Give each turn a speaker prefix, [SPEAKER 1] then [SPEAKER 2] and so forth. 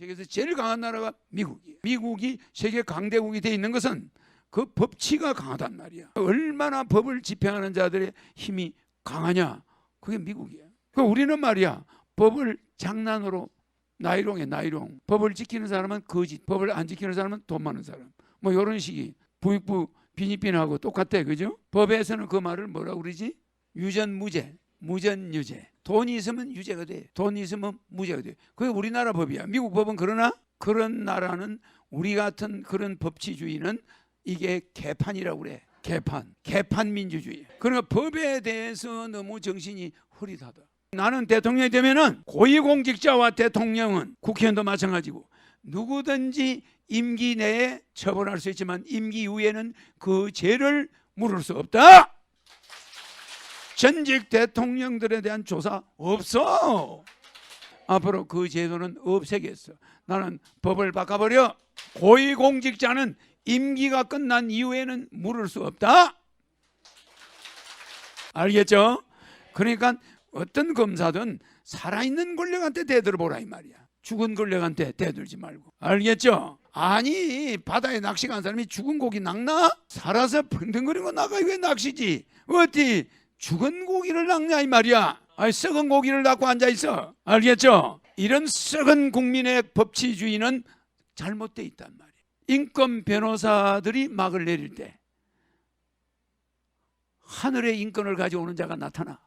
[SPEAKER 1] 세계에서 제일 강한 나라가 미국이에요. 미국이 세계 강대국이 돼 있는 것은 그 법치가 강하단 말이야. 얼마나 법을 집행하는 자들의 힘이 강하냐? 그게 미국이야. 그 우리는 말이야. 법을 장난으로 나이롱에 나이롱. 법을 지키는 사람은 거짓. 법을 안 지키는 사람은 돈 많은 사람. 뭐 이런 식이 부익부 비니핀하고 똑같대. 그죠? 법에서는 그 말을 뭐라 그러지? 유전무죄. 무전유죄. 돈이 있으면 유죄가 돼. 돈이 있으면 무죄가 돼. 그게 우리나라 법이야. 미국 법은 그러나 그런 나라는 우리 같은 그런 법치주의는 이게 개판이라고 그래. 개판. 개판 민주주의. 그러니까 법에 대해서 너무 정신이 흐릿하다. 나는 대통령이 되면은 고위공직자와 대통령은 국회의원도 마찬가지고 누구든지 임기 내에 처벌할 수 있지만 임기 이후에는 그 죄를 물을 수 없다. 전직 대통령들에 대한 조사 없어. 앞으로 그 제도는 없애겠어. 나는 법을 바꿔버려. 고위공직자는 임기가 끝난 이후에는 물을 수 없다. 알겠죠? 그러니까 어떤 검사든 살아있는 권력한테 대들어보라 이 말이야. 죽은 권력한테 대들지 말고. 알겠죠? 아니 바다에 낚시 간 사람이 죽은 고기 낚나? 살아서 펑덩거리고 나가 왜 낚시지? 어디 죽은 고기를 낚냐 이 말이야. 아니 썩은 고기를 낚고 앉아 있어. 알겠죠? 이런 썩은 국민의 법치주의는 잘못돼 있단 말이야. 인권 변호사들이 막을 내릴 때 하늘의 인권을 가져오는 자가 나타나.